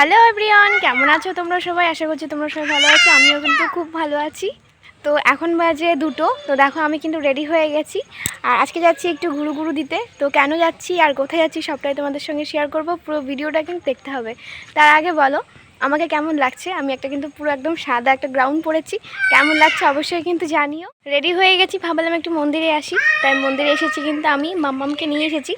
Hello everyone কেমন আছো তোমরা সবাই? আশা করছি তোমরা সবাই ভালো আছো। আমিও কিন্তু খুব ভালো আছি। তো এখন বাজে দুটো। তো দেখো, আমি কিন্তু রেডি হয়ে গেছি। আর আজকে যাচ্ছি একটু ঘুরু ঘুরু দিতে। তো কেন যাচ্ছি আর কোথায় যাচ্ছি সবটাই তোমাদের সঙ্গে শেয়ার করব। পুরো ভিডিওটা কিন্তু দেখতে হবে। তার আগে বলো, আমাকে কেমন লাগছে? আমি একটা কিন্তু পুরো একদম সাদা একটা গ্রাউন্ড পরেছি কেমন লাগছে অবশ্যই কিন্তু জানিও। রেডি হয়ে গেছি, ভাবলাম একটু মন্দিরে আসি। তাই মন্দিরে এসেছি কিন্তু আমি, মাম্মামকে নিয়ে এসেছি।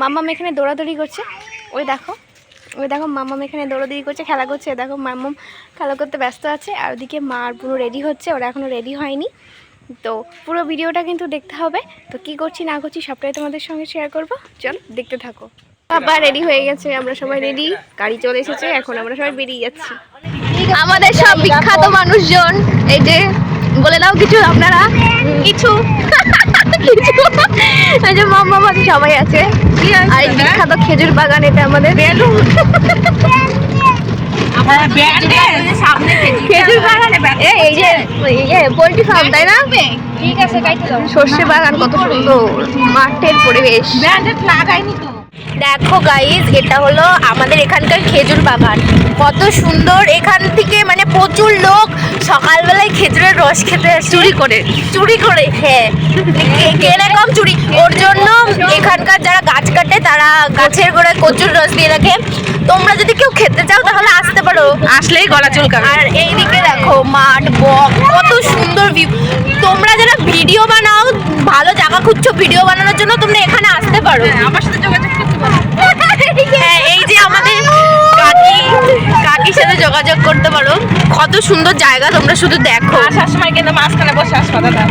মাম্মাম এখানে দৌড়াদৌড়ি করছে। ওই দেখো ওই দেখো মাম্মাম এখানে দৌড়াদৌড়ি করছে, খেলা করছে। দেখো মাম্মাম খেলা করতে ব্যস্ত আছে, আর ওদিকে মা আর পুরো রেডি হচ্ছে, ওরা এখনও রেডি হয়নি। তো পুরো ভিডিওটা কিন্তু দেখতে হবে। তো কি করছি, না করছি, সবটাই তোমাদের সঙ্গে শেয়ার করব। চল, দেখতে থাকো। বাবা রেডি হয়ে গেছে, আমরা সবাই রেডি গাড়ি চলে এসেছে, এখন আমরা সবাই বেরিয়ে যাচ্ছি। আমাদের সব বিখ্যাত মানুষজন, এই যে, বলে দাও কিছু আপনারা? কিছু এই যে মাম্মা সবাই আছে। আর এই বিখ্যাত খেজুর বাগান এটা আমাদের। খেজুর বাগান। এই যে পোল্ট্রি ফার্ম তাই না? ঠিক আছে সর্ষে বাগান কত সুন্দর। মাঠের পরিবেশ। লাগাইনি তো। দেখো গাইজ এটা হলো আমাদের এখানকার খেজুর বাগান। কত সুন্দর এখান থেকে মানে প্রচুর লোক সকালবেলায় খেজুরের রস খেতে চুরি করে। চুরি করে হ্যাঁ। কীরকম চুরি? ওর জন্য এখানকার যারা গাছ কাটে তারা গাছের গোড়ায় কচুর রস দিয়ে রাখে। তোমরা যদি কেউ খেতে চাও তাহলে আসতে পারো। আসলেই গলা চুলকাবে। আর এইদিকে দেখো মাঠ বক কত সুন্দর ভিউ তোমরা যারা ভিডিও বানাও ভালো জায়গা খুঁজছো ভিডিও বানানোর জন্য তোমরা এখানে আসতে পারো। আমার সাথে যোগাযোগ করতে পারো। হ্যাঁ এই যে আমাদের কাকি কাকির সাথে যোগাযোগ করতে পারো। কত সুন্দর জায়গা তোমরা শুধু দেখো। আসার সময় কিন্তু মাঝখানে বসে আসবা দাদা।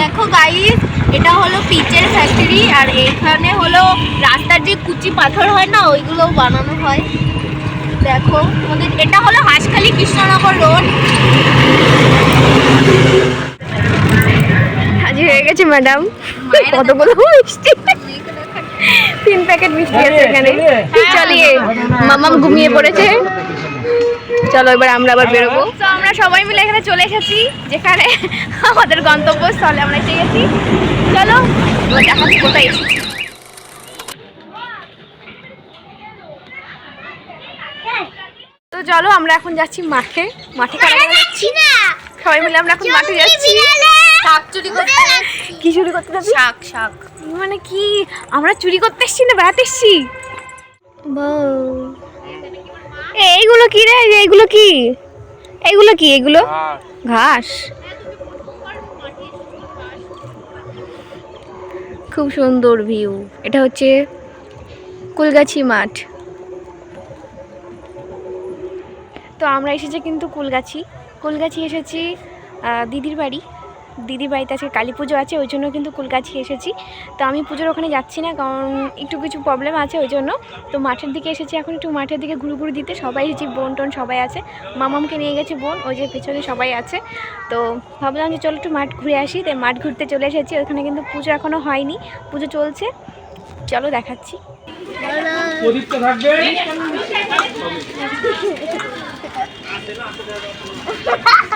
দেখো গাইস এটা হলো পিচের ফ্যাক্টরি আর এখানে হলো রাস্তার যে কুচি পাথর হয় না ওইগুলো বানানো হয়। দেখো আমাদের এটা হলো হাঁসখালি কৃষ্ণনগর রোড হাজির হয়ে গেছে ম্যাডাম কতগুলো মিষ্টি। তিন প্যাকেট মিষ্টি আছে এখানে। চলিয়ে মামাম ঘুমিয়ে পড়েছে। চলো এবার আমরা আবার বেরোবো। তো আমরা সবাই মিলে এখানে চলে এসেছি যেখানে আমাদের গন্তব্যস্থলে আমরা এসে গেছি। চলো দেখাচ্ছি কোথায় এসেছি। তো চলো আমরা এখন যাচ্ছি মাঠে। মাঠে খেলা করতে যাচ্ছি সবাই মিলে আমরা এখন মাঠে যাচ্ছি। শাক চুরি করতে কি চুরি করতে যাচ্ছি শাক শাক। মানে কি? আমরা চুরি করতে এসছি না বেড়াতে এসছি? এ, এইগুলো কি রে? এইগুলো কি? এইগুলো কি? এগুলো? ঘাস। খুব সুন্দর ভিউ। এটা হচ্ছে কুলগাছি মাঠ। তো আমরা এসেছি কিন্তু কুলগাছি। কুলগাছি এসেছি দিদির বাড়ি। দিদির বাড়িতে আজকে কালী পুজো আছে ওই জন্য কিন্তু কুলগাছি এসেছি। তো আমি পুজোর ওখানে যাচ্ছি না কারণ একটু কিছু প্রবলেম আছে ওই জন্য। তো মাঠের দিকে এসেছি এখন একটু মাঠের দিকে ঘুরু ঘুরু দিতে। সবাই এসেছি বোন টোন সবাই আছে। মামামকে নিয়ে গেছে বোন ওই যে পেছনে সবাই আছে। তো ভাবলাম যে চলো একটু মাঠ ঘুরে আসি তাই মাঠ ঘুরতে চলে এসেছি। ওখানে কিন্তু পুজো এখনও হয়নি পুজো চলছে। চলো দেখাচ্ছি। প্রদীপ্ত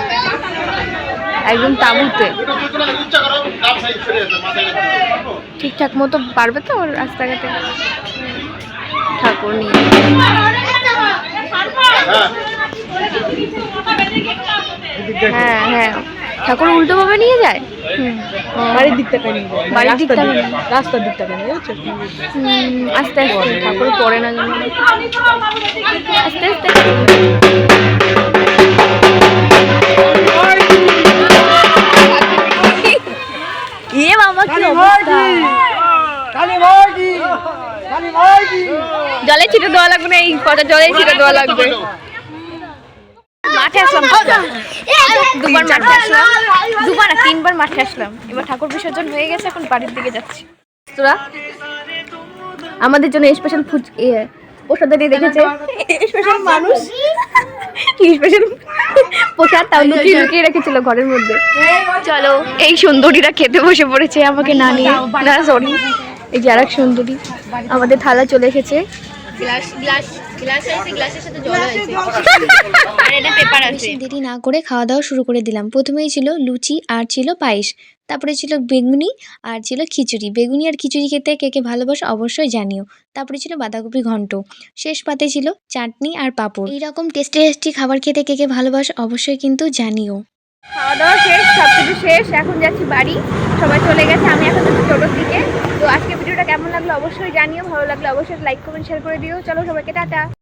একদম তাঁবুতে। ঠিকঠাক মতো পারবে তো রাস্তাঘাটে? ঠাকুর নিয়ে। হ্যাঁ হ্যাঁ। ঠাকুর উল্টো ভাবে নিয়ে যায়? বাড়ির দিক থেকে নিয়ে বাড়ির দিক। রাস্তার থেকে রাস্তার দিক থেকে নিয়ে বুঝছ? আস্তে আস্তে। ঠাকুর পড়ে না যেন। আস্তে আস্তে। জলে ছিটে দেওয়া লাগবে না এই কটা জলে ছিটে দেওয়া লাগবে। মাঠে আসলাম দুবার মাঠে আসলাম। দুবার না তিনবার মাঠে আসলাম। এবার ঠাকুর বিসর্জন হয়ে গেছে এখন বাড়ির দিকে যাচ্ছি। তোরা? আমাদের জন্য স্পেশাল ফুচ প্রসাদ নিয়ে দেখেছে স্পেশাল মানুষ। কি স্পেশাল প্রসাদ তাও লুকিয়ে লুকিয়ে রেখেছিল ঘরের মধ্যে। চলো এই সুন্দরীরা খেতে বসে পড়েছে আমাকে না নিয়ে। না সরি এই যে আর এক সুন্দরী। আমাদের থালা চলে এসেছে। গ্লাস গ্লাস গ্লাস গ্লাসের সাথে জল আছে আর এটা পেপার আছে। বেশি দেরি না করে খাওয়া দাওয়া শুরু করে দিলাম। প্রথমেই ছিল লুচি আর ছিল পায়েস। তারপরে ছিল বেগুনি আর ছিল খিচুড়ি। বেগুনি আর খিচুড়ি খেতে কে কে ভালোবাসো অবশ্যই জানিও। তারপরে ছিল বাঁধাকপি ঘন্ট। শেষ পাতে ছিল চাটনি আর পাঁপড়। এইরকম টেস্টি টেস্টি খাবার খেতে কে কে ভালোবাসো অবশ্যই কিন্তু জানিও। খাওয়া দাওয়া শেষ সব কিছু শেষ। এখন যাচ্ছি বাড়ি। সবাই চলে গেছে আমি এখন যাচ্ছি টোটোর দিকে। তো আজকে ভিডিওটা কেমন লাগল অবশ্যই জানিও, ভালো লাগলে অবশ্যই লাইক কমেন্ট শেয়ার করে দিও। চলো সবাইকে টাটা।